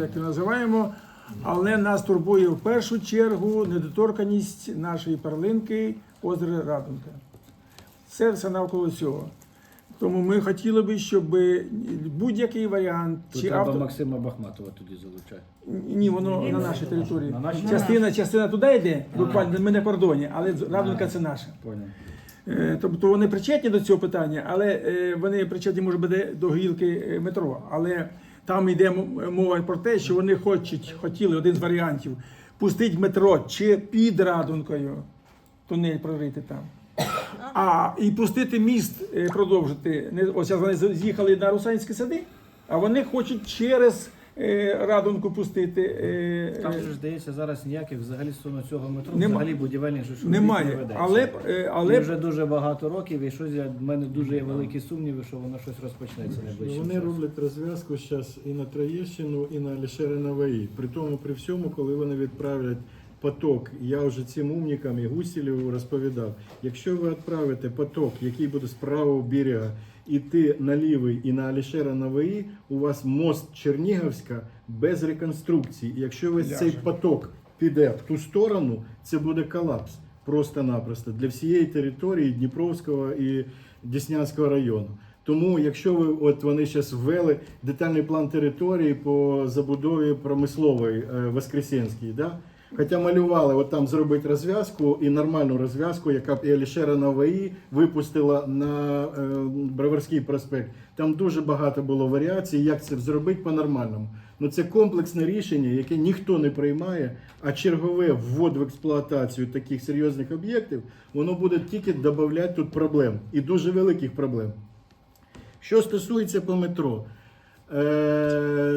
як ми називаємо, але нас турбує в першу чергу недоторканість нашої перлинки озера Радонка. Це все навколо цього. Тому ми хотіли би, щоб будь-який варіант, Тут чи треба авто... Максима Бахматова тоді залучати. Ні, воно на нашій території. На нашій? Частина, частина туди йде, буквально ми на кордоні, але Радонка це наша. Е, Тобто вони причетні до цього питання, але е, вони причетні, може бути, до гілки е, метро. Але там йде мова про те, що вони хочуть, хотіли один з варіантів пустити метро чи під радункою тунель прорити там. А і пустити міст, е, продовжити. Ось вони з'їхали на Русанські сади, а вони хочуть через Радонку пустити. е, Там е, же ж здається зараз ніяких взагалі стосовно цього метро, Нема- взагалі будівельних не Немає. ведеться. Але, е, але вже дуже багато років, і щось я- в мене дуже є великі сумніви, що воно щось розпочнеться Вони роблять розв'язку зараз і на Троєщину, і на Алішера Наваї. При тому, при всьому, коли вони відправлять поток, я вже цим умникам і Гусілєву розповідав. Якщо ви відправите поток, який буде з правого берега, іти на лівий і на Алішера Наваї, у вас мост Чернігівська без реконструкції. І Якщо весь цей поток піде в ту сторону, це буде колапс просто-напросто для всієї території Дніпровського і Деснянського району. Тому, якщо ви от вони зараз ввели детальний план території по забудові промислової е, Воскресенській, да? Хоча малювали от там зробити розв'язку і нормальну розв'язку, яка б і Алішера Наваї випустила на е, Броварський проспект. Там дуже багато було варіацій, як це зробити по-нормальному. Ну це комплексне рішення, яке ніхто не приймає, а чергове ввод в експлуатацію таких серйозних об'єктів, воно буде тільки додати тут проблем і дуже великих проблем. Що стосується по метро,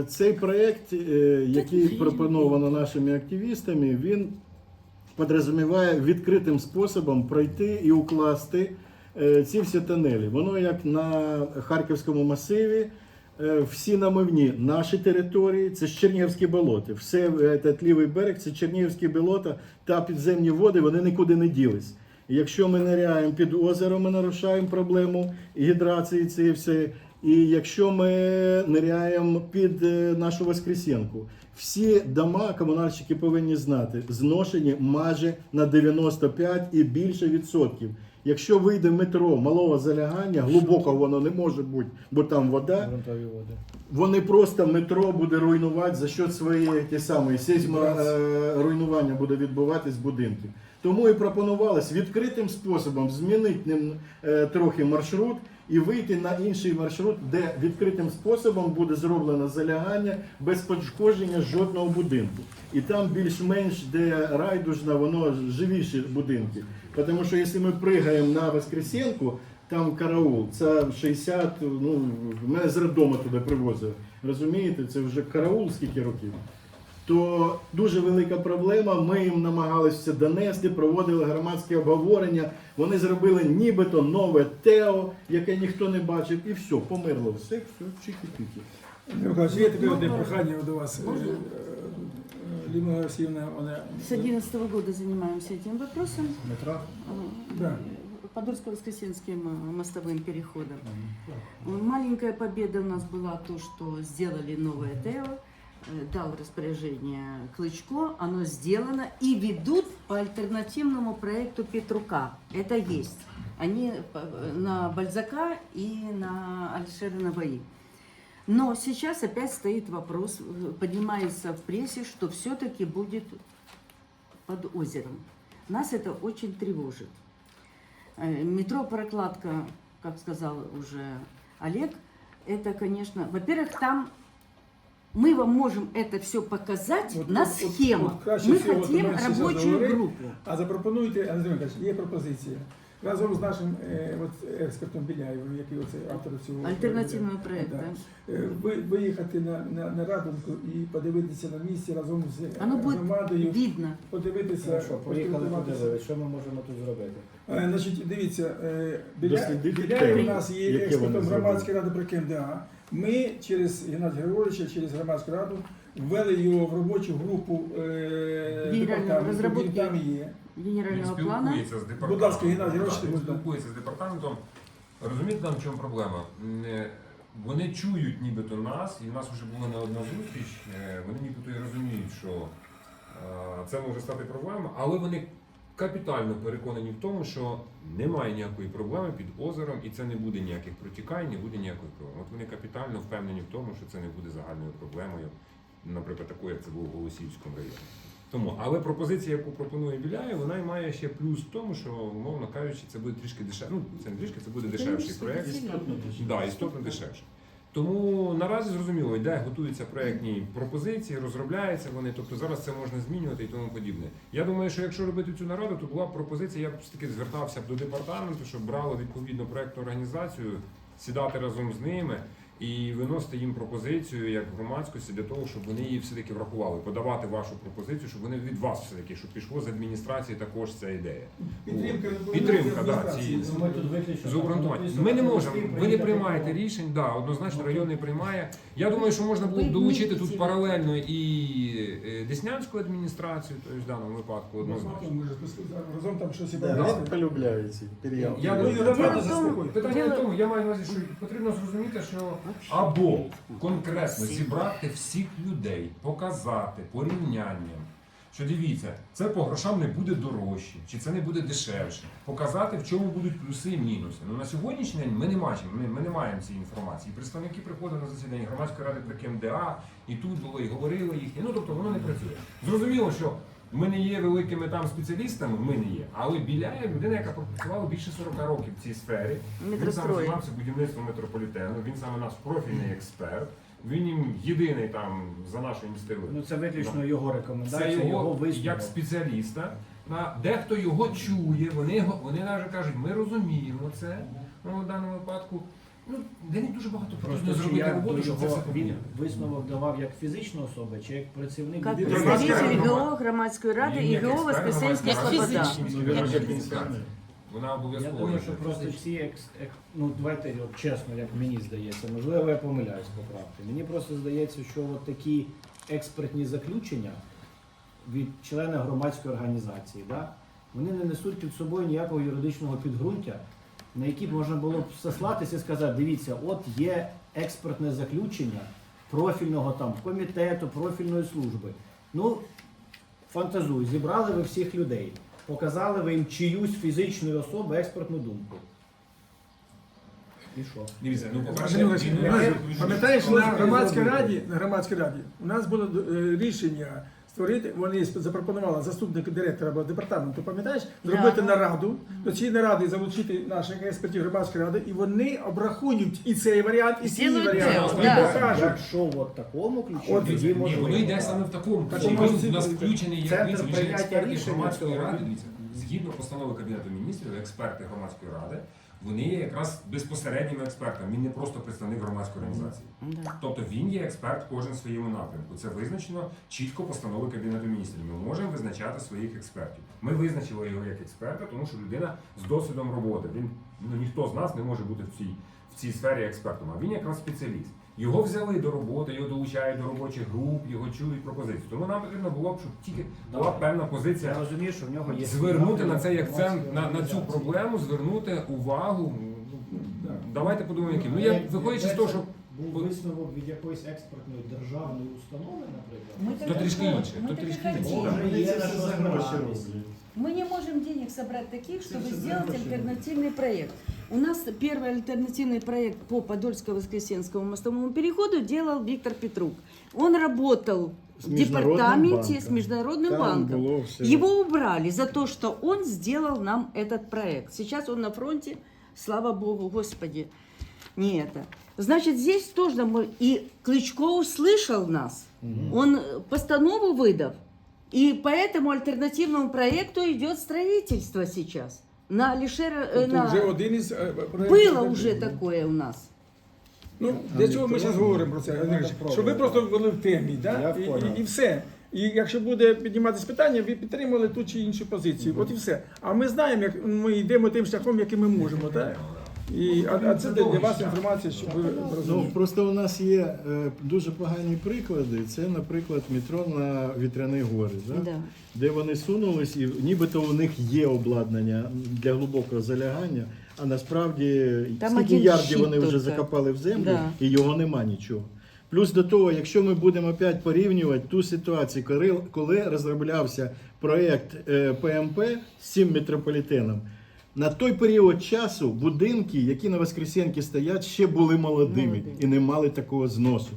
цей проєкт, е, який пропоновано нашими активістами, він підрозуміває відкритим способом пройти і укласти е, ці всі тунелі. Воно як на Харківському масиві. е, Всі намивні наші території, це Чернігівські болоти. Все е, лівий берег, це Чернігівські болота та підземні води, вони нікуди не ділись. Якщо ми ниряємо під озеро, ми нарушаємо проблему гідрації цієї все. І якщо ми ниряємо під е, нашу Воскресенку, всі дома комунальщики повинні знати, зношені майже на 95 і більше відсотків. Якщо вийде метро малого залягання, глибоко воно не може бути, бо там вода. Грунтові води. Вони просто метро буде руйнувати за счет своєї ті сейсмо е, руйнування буде відбуватись будинків. Тому і пропонувалось відкритим способом змінити ним, е, трохи маршрут і вийти на інший маршрут, де відкритим способом буде зроблено залягання без пошкодження жодного будинку. І там більш-менш де райдужна, воно живіші будинки. Тому що якщо ми пригаємо на Воскресенку, там караул, це 60, ну, мене з роддому туди привозили. Розумієте, це вже караул скільки років. То дуже велика проблема. Ми їм намагалися донести, проводили громадське обговорення. Вони зробили нібито нове ТЕО, яке ніхто не бачив, і все, померло. Все, все. Андрій є таке одне прохання до вас. Е, е, Ліна Олексіївна, вона... С 2011 года занимаемся этим вопросом. Метро? Да. Подольско-Воскресенским э, мостовым переходом. Маленькая победа у нас была то, что сделали новое ТЭО, э, дал распоряжение Клычко, оно сделано и ведут по альтернативному проекту Петрука. Это есть. Они э, на Бальзака и на Алишера Наваи. Но сейчас опять стоит вопрос, э, поднимается в прессе, что все-таки будет под озером. Нас это очень тревожит. Э, Метро прокладка, как сказал уже Олег, это, конечно, во-первых, там мы вам можем это все показать От- на от- от- схемах. от краще мы всього, от хотим у нас зараз рабочую говорить, группу. А запропонуйте, Андрій Михайлович, є пропозиція. Разом з нашим е, от, експертом Біляєвим, який оце автор цього Альтернативного проекту. да. Е, ви- Виїхати на, на, на Радонку і подивитися на місці разом з е, Оно громадою, видно. подивитися, Ну що, поїхали поспілкуватися. що ми можемо тут зробити? Е, Значить, дивіться, е, Біля... Дослідити Біляєв у нас є експертом громадської ради при КМДА. Ми через Геннадія Григоровича, через громадську раду ввели його в робочу групу е, Генерального департаменту, він розробки. там є. Він Генерального плана. спілкується з департаментом. Будь ласка, Геннадій, Так, ручте, Він будь ласка. спілкується з департаментом. Розумієте, там в чому проблема? М, е, вони чують нібито нас, і в нас вже була не одна зустріч. е, Вони нібито і розуміють, що е, це може стати проблемою, але вони капітально переконані в тому, що немає ніякої проблеми під озером, і це не буде ніяких протікань, не буде ніякої проблеми. От вони капітально впевнені в тому, що це не буде загальною проблемою, наприклад, такою, як це було в Голосіївському районі. Тому, але пропозиція, яку пропонує Біляєв, вона й має ще плюс в тому, що, умовно кажучи, це буде трішки дешевше. Ну, це не трішки, це буде дешевший проєкт. Да, істотно дешевше. Тому наразі зрозуміло, йде, готуються проєктні пропозиції, розробляються вони, тобто зараз це можна змінювати і тому подібне. Я думаю, що якщо робити цю нараду, то була б пропозиція, я б все таки звертався б до департаменту, щоб брали відповідно проєктну організацію, сідати разом з ними і виносити їм пропозицію як громадськості для того, щоб вони її все-таки врахували, подавати вашу пропозицію, щоб вони від вас все-таки, щоб пішло з адміністрації також ця ідея. Підтримка, Підтримка, да, адміністрації. ці- Ну, Ми З обґрунтуванням. Ми не можемо, ви не приймаєте рішень, да, однозначно район не приймає. Я думаю, що можна було б долучити тут паралельно і е, Деснянську адміністрацію, тобто в даному випадку однозначно. Разом там щось і полюбляє ці періоди. Я Ну, питання в тому, я маю на увазі, що потрібно зрозуміти, що або конкретно зібрати всіх людей, показати порівнянням. Що дивіться, це по грошам не буде дорожче, чи це не буде дешевше. Показати, в чому будуть плюси і мінуси. Ну на сьогоднішній день ми не бачимо, ми, ми не маємо цієї інформації. Представники приходили на засідання громадської ради при КМДА, і тут було, і говорили їхні. Ну тобто воно не працює. Зрозуміло, що ми не є великими там спеціалістами, ми не є. Але Біляєв людина, яка пропрацювала більше 40 років в цій сфері. Він саме займався будівництвом метрополітену, він саме наш профільний експерт. Він їм єдиний там за нашою ініціативою. Ну це виключно його Це рекомендація, його, його висновок. як спеціаліста. На дехто його чує, вони його вони навіть кажуть, ми розуміємо це. Ну в даному випадку. Ну де не дуже багато потрібно Просто зробити я до роботу, щоб це його все він висновок давав як фізична особа, чи як працівник Как громадської представитель ради. ГО як ГО експерт громадської Слобода. ради, Ну, він вже. Вона Я обов'язково. думаю, що просто ці екс, ек- ну давайте от чесно, як мені здається, можливо, я помиляюсь поправки. Мені просто здається, що от такі експертні заключення від члена громадської організації, да, вони не несуть під собою ніякого юридичного підґрунтя, на які б можна було б сослатися і сказати, дивіться, от є експертне заключення профільного там комітету, профільної служби. Ну, фантазую, зібрали ви всіх людей, показали ви їм чиюсь фізичної особи експертну думку. І що? Дивіться, ну по-перше, він- у нас- він- Пам'ятаєш, на громадській раді, на громадській раді у нас було е, рішення створити, вони запропонували заступник директора або департаменту, пам'ятаєш, зробити нараду, до цієї наради залучити наших експертів громадської ради, і вони обрахують і цей варіант, і цей варіант. І покажуть. Якщо в такому ключі, тоді Ні, воно йде саме в такому Так, ключі. у нас Він у нас включений як експерти громадської ради. Згідно постанови Кабінету міністрів, експерти громадської ради, вони є якраз безпосередніми експертами. Він не просто представник громадської організації. Тобто він є експерт кожен в своєму напрямку. Це визначено чітко постанови Кабінету міністрів. Ми можемо визначати своїх експертів. Ми визначили його як експерта, тому що людина з досвідом роботи. Він ну ніхто з нас не може бути в цій в цій сфері експертом. А він якраз спеціаліст. Його взяли до роботи, його долучають до робочих груп, його чують пропозиції. Тому нам потрібно було б, щоб тільки була певна Я позиція розумію, що в нього є звернути на цей акцент громадської на, на цю організації. проблему, звернути увагу. Ну, Давайте подумаємо, яким. Ну А я як- виходячи з як того, це що був висновок від якоїсь експертної державної установи, наприклад. Мы То так трішки и інше, мы то так и трішки інше. хотим. Боже, Вони є це на все що за гроші збиратись. роблять. Мы не можем денег собрать таких, чтобы Слушай, сделать знаешь, альтернативный проект. У нас первый альтернативный проект по Подольско-Воскресенскому мостовому переходу делал Виктор Петрук. Он работал С в департаменте банком. с Международным Там банком. все- Его убрали за то, что он сделал нам этот проект. Сейчас он на фронте, слава богу, господи, не это. Значит, здесь тоже мы... И Клычко услышал нас. Он э, постанову выдав. И по этому альтернативному проекту идет строительство сейчас. На Алишера... э, Тобто на- вже один із е, проєктів. Было уже такое у нас. Ну, для чого ми зараз говоримо про це, Андрій Щоб ви просто були в темі, да? і, і, і все. І якщо буде підніматися питання, ви підтримали ту чи іншу позицію. От і все. А ми знаємо, як ми йдемо тим шляхом, яким ми можемо. Так? І, а, а це для, вас інформація, щоб ви Ну, розуміли. просто у нас є е, дуже погані приклади. Це, наприклад, метро на Вітряний гори, да? Да. де вони сунулись, і нібито у них є обладнання для глибокого залягання, А насправді Там скільки один ярдів щит вони вже тільки. закопали в землю, Да. і його нема нічого. Плюс до того, якщо ми будемо опять порівнювати ту ситуацію, коли, коли розроблявся проєкт е, ПМП з цим метрополітеном, на той період часу будинки, які на Воскресенки стоять, ще були молодими Молоді. і не мали такого зносу.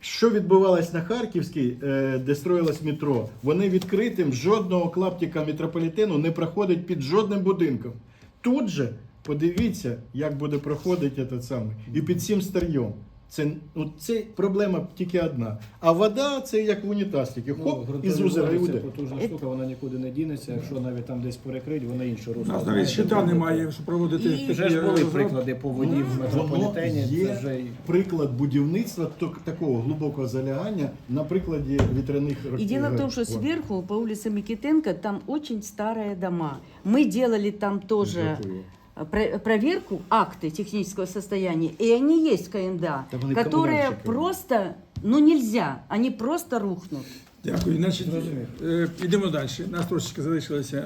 Що відбувалось на Харківській, е, де строїлось метро, вони відкритим жодного клаптика метрополітену не проходить під жодним будинком. Тут же подивіться, як буде проходити этот самий. І під цим старьом. Це, ну, це проблема тільки одна. А вода це як в унітаз, тільки Ну, хоп, ґрунтові із озера води це йде. потужна штука, вона нікуди не дінеться. Якщо навіть там десь перекрить, вона інше У русло. нас знає. навіть щита немає, щоб проводити І такі вже ж були розробки. приклади по воді в Воно метрополітені. Це є вже й- приклад будівництва ток- такого глибокого залягання на прикладі вітряних И років. дело в том, что сверху по улице Микитенко там очень старые дома. Мы делали там тоже э, про- проверку, акты технического состояния, и они есть в КМДА, Да которые просто, ну нельзя, они просто рухнут. Дякую. Значить, е, йдемо далі. Нас трошечки залишилося